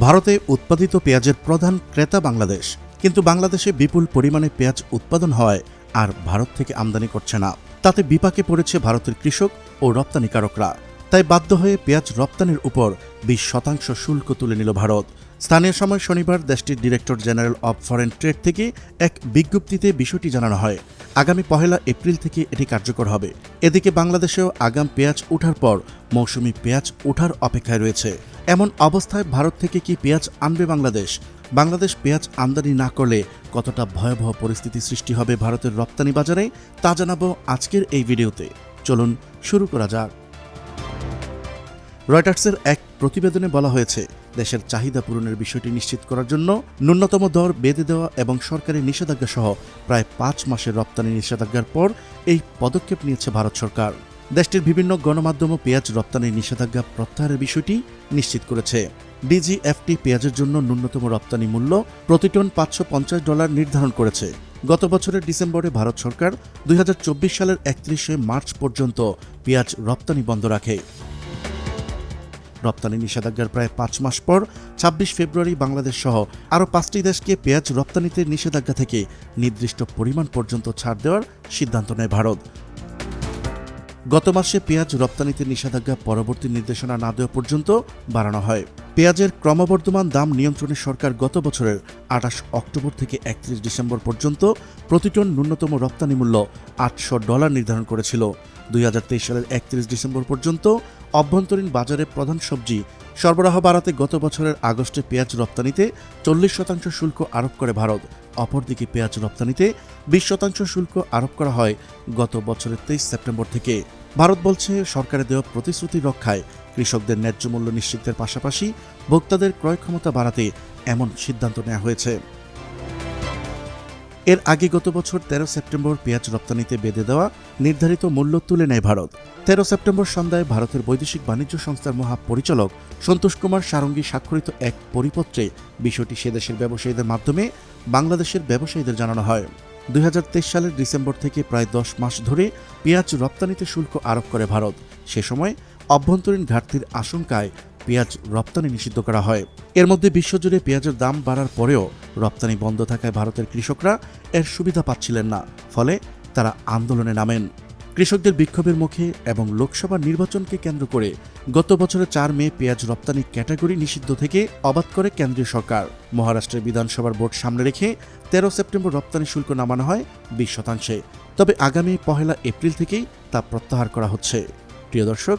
ভারতে উৎপাদিত পেঁয়াজের প্রধান ক্রেতা বাংলাদেশ। কিন্তু বাংলাদেশে বিপুল পরিমাণে পেঁয়াজ উৎপাদন হয় আর ভারত থেকে আমদানি করছে না। তাতে বিপাকে পড়েছে ভারতের কৃষক ও রপ্তানিকারকরা। তাই বাধ্য হয়ে পেঁয়াজ রপ্তানির উপর বিশ শতাংশ শুল্ক তুলে নিল ভারত। স্থানীয় সময় শনিবার দেশটির director general of foreign trade থেকে এক বিজ্ঞপ্তিতে বিষয়টি জানানো হয়। আগামী পহেলা এপ্রিল থেকে এটি কার্যকর হবে। এদিকে বাংলাদেশেও আগাম পেঁয়াজ ওঠার পর মৌসুমি পেঁয়াজ ওঠার অপেক্ষায় রয়েছে। এমন অবস্থায় ভারত থেকে কি পেঁয়াজ আনবে বাংলাদেশ? বাংলাদেশ পেঁয়াজ আমদানি না করলে কতটা ভয়াবহ পরিস্থিতি সৃষ্টি হবে ভারতের রপ্তানি বাজারে? তা জানাব আজকের এই ভিডিওতে। চলুন শুরু করা যাক। রয়টার্সের এক প্রতিবেদনে বলা হয়েছে, দেশের চাহিদা পূরণের বিষয়টি নিশ্চিত করার জন্য ন্যূনতম দর বেঁধে দেওয়া এবং সরকারি নিষেধাজ্ঞা সহ প্রায় পাঁচ মাসের রপ্তানি নিষেধাজ্ঞার পর এই পদক্ষেপ নিয়েছে ভারত সরকার। দেশটির বিভিন্ন গণমাধ্যমও পেঁয়াজ রপ্তানির নিষেধাজ্ঞা প্রত্যাহারের বিষয়টি নিশ্চিত করেছে। ডিজিএফটি পেঁয়াজের জন্য ন্যূনতম রপ্তানি মূল্য প্রতি টন পাঁচশো পঞ্চাশ ডলার নির্ধারণ করেছে। গত বছরের ডিসেম্বরে ভারত সরকার দুই হাজার চব্বিশ সালের একত্রিশে মার্চ পর্যন্ত পেঁয়াজ রপ্তানি বন্ধ রাখে। রপ্তানি নিষেধাজ্ঞার প্রায় পাঁচ মাস পর ছাব্বিশ ফেব্রুয়ারি বাংলাদেশ সহ আরও পাঁচটি দেশকে পেঁয়াজ রপ্তানিতে নিষেধাজ্ঞা থেকে নির্দিষ্ট পরিমাণ পর্যন্ত ছাড় দেওয়ার সিদ্ধান্ত নেয় ভারত। গত মাসে পেঁয়াজ রপ্তানিতে নিষেধাজ্ঞা পরবর্তী নির্দেশনা না দেওয়া পর্যন্ত বাড়ানো হয়। পেঁয়াজের ক্রমবর্ধমান দাম নিয়ন্ত্রণে সরকার গত বছরের আঠাশ অক্টোবর থেকে একত্রিশ ডিসেম্বর পর্যন্ত প্রতি টন ন্যূনতম রপ্তানি মূল্য আটশো ডলার নির্ধারণ করেছিল। দুই হাজার তেইশ সালের একত্রিশ ডিসেম্বর পর্যন্ত অভ্যন্তরীণ বাজারে প্রধান সবজি সরবরাহ বাড়াতে গত বছরের আগস্টে পেঁয়াজ রপ্তানিতে চল্লিশ শতাংশ শুল্ক আরোপ করে ভারত। অপরদিকে পেঁয়াজ রপ্তানিতে বিশ শতাংশ শুল্ক আরোপ করা হয় গত বছরের তেইশ সেপ্টেম্বর থেকে। ভারত বলছে সরকারের দেওয়া প্রতিশ্রুতি রক্ষায় কৃষকদের ন্যায্য মূল্য নিশ্চিতের পাশাপাশি ভোক্তাদের ক্রয় ক্ষমতা বাড়াতে এমন সিদ্ধান্ত নেওয়া হয়েছে। এর আগে গত বছর তেরো সেপ্টেম্বর পেঁয়াজ রপ্তানিতে বেঁধে দেওয়া নির্ধারিত মূল্য তুলে নেয় ভারত। তেরো সেপ্টেম্বর সন্ধ্যায় ভারতের বৈদেশিক বাণিজ্য সংস্থার মহাপরিচালক সন্তোষ কুমার সারঙ্গী স্বাক্ষরিত এক পরিপত্রে বিষয়টি সে দেশের ব্যবসায়ীদের মাধ্যমে বাংলাদেশের ব্যবসায়ীদের জানানো হয়। দুই হাজার তেইশ সালের ডিসেম্বর থেকে প্রায় দশ মাস ধরে পেঁয়াজ রপ্তানিতে শুল্ক আরোপ করে ভারত। সে সময় অভ্যন্তরীণ ঘাটতির আশঙ্কায় পেঁয়াজ রপ্তানি নিষিদ্ধ করা হয়। এর মধ্যে বিশ্বজুড়ে পেঁয়াজের দাম বাড়ার পরেও রপ্তানি বন্ধ থাকায় ভারতের কৃষকরা এর সুবিধা পাচ্ছিলেন না, ফলে তারা আন্দোলনে নামেন। কৃষকদের বিক্ষোভের মুখে এবং লোকসভা নির্বাচনকে কেন্দ্র করে গত বছরের চার মে পেঁয়াজ রপ্তানি ক্যাটাগরি নিষিদ্ধ থেকে অবাধ করে কেন্দ্রীয় সরকার। মহারাষ্ট্রের বিধানসভার ভোট সামনে রেখে তেরো সেপ্টেম্বর রপ্তানি শুল্ক নামানো হয় বিশ শতাংশে। তবে আগামী পহেলা এপ্রিল থেকেই তা প্রত্যাহার করা হচ্ছে। প্রিয় দর্শক